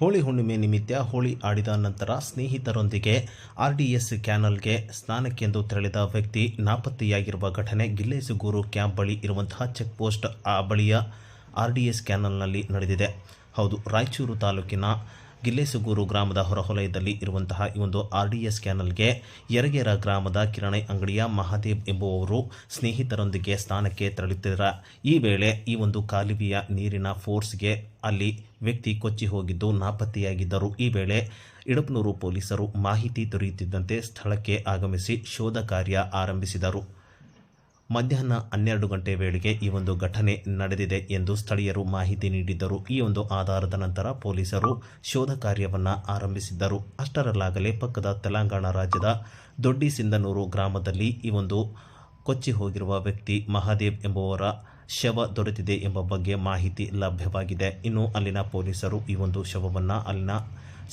ಹೋಳಿ ಹುಣ್ಣಿಮೆ ನಿಮಿತ್ತ ಹೋಳಿ ಆಡಿದ ನಂತರ ಸ್ನೇಹಿತರೊಂದಿಗೆ ಆರ್ಡಿಎಸ್ ಕ್ಯಾನಲ್ಗೆ ಸ್ನಾನಕ್ಕೆಂದು ತೆರಳಿದ ವ್ಯಕ್ತಿ ನಾಪತ್ತೆಯಾಗಿರುವ ಘಟನೆ ಗಿಲ್ಲೇಸುಗೂರು ಕ್ಯಾಂಪ್ ಬಳಿ ಇರುವಂತಹ ಚೆಕ್ ಪೋಸ್ಟ್ ಆ ಬಳಿಯ ಆರ್ಡಿಎಸ್ ಕ್ಯಾನಲ್ನಲ್ಲಿ ನಡೆದಿದೆ. ಹೌದು, ರಾಯಚೂರು ತಾಲೂಕಿನ ಗಿಲ್ಲೇಸುಗೂರು ಗ್ರಾಮದ ಹೊರಹೊಲಯದಲ್ಲಿ ಇರುವಂತಹ ಈ ಒಂದು ಆರ್ ಡಿ ಎಸ್ ಕ್ಯಾನಲ್ಗೆ ಯರಗೇರ ಗ್ರಾಮದ ಕಿರಣೆ ಅಂಗಡಿಯ ಮಹಾದೇವ್ ಎಂಬುವವರು ಸ್ನೇಹಿತರೊಂದಿಗೆ ಸ್ನಾನಕ್ಕೆ ತೆರಳುತ್ತಿದ್ದ ಈ ವೇಳೆ ಈ ಒಂದು ಕಾಲುವೆಯ ನೀರಿನ ಫೋರ್ಸ್ಗೆ ಅಲ್ಲಿ ವ್ಯಕ್ತಿ ಕೊಚ್ಚಿ ಹೋಗಿದ್ದು ನಾಪತ್ತೆಯಾಗಿದ್ದರು. ಈ ವೇಳೆ ಇಡಪನೂರು ಪೊಲೀಸರು ಮಾಹಿತಿ ದೊರೆಯುತ್ತಿದ್ದಂತೆ ಸ್ಥಳಕ್ಕೆ ಆಗಮಿಸಿ ಶೋಧ ಕಾರ್ಯ ಆರಂಭಿಸಿದರು. ಮಧ್ಯಾಹ್ನ ಹನ್ನೆರಡು ಗಂಟೆ ವೇಳೆಗೆ ಈ ಒಂದು ಘಟನೆ ನಡೆದಿದೆ ಎಂದು ಸ್ಥಳೀಯರು ಮಾಹಿತಿ ನೀಡಿದ್ದರು. ಈ ಒಂದು ಆಧಾರದ ನಂತರ ಪೊಲೀಸರು ಶೋಧ ಕಾರ್ಯವನ್ನು ಆರಂಭಿಸಿದ್ದರು. ಅಷ್ಟರಲ್ಲಾಗಲೇ ಪಕ್ಕದ ತೆಲಂಗಾಣ ರಾಜ್ಯದ ದೊಡ್ಡಿ ಸಿಂಧನೂರು ಗ್ರಾಮದಲ್ಲಿ ಈ ಒಂದು ಕೊಚ್ಚಿ ಹೋಗಿರುವ ವ್ಯಕ್ತಿ ಮಹಾದೇವ್ ಎಂಬುವರ ಶವ ದೊರೆತಿದೆ ಎಂಬ ಬಗ್ಗೆ ಮಾಹಿತಿ ಲಭ್ಯವಾಗಿದೆ. ಇನ್ನು ಅಲ್ಲಿನ ಪೊಲೀಸರು ಈ ಒಂದು ಶವವನ್ನು ಅಲ್ಲಿನ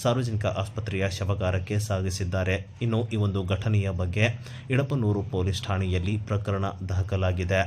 ಸಾರ್ವಜನಿಕ ಆಸ್ಪತ್ರೆಯ ಶವಗಾರಕ್ಕೆ ಸಾಗಿಸಿದ್ದಾರೆ. ಇನ್ನು ಈ ಒಂದು ಘಟನೆಯ ಬಗ್ಗೆ ಇಡಪನೂರು ಪೊಲೀಸ್ ಠಾಣೆಯಲ್ಲಿ ಪ್ರಕರಣ ದಾಖಲಾಗಿದೆ.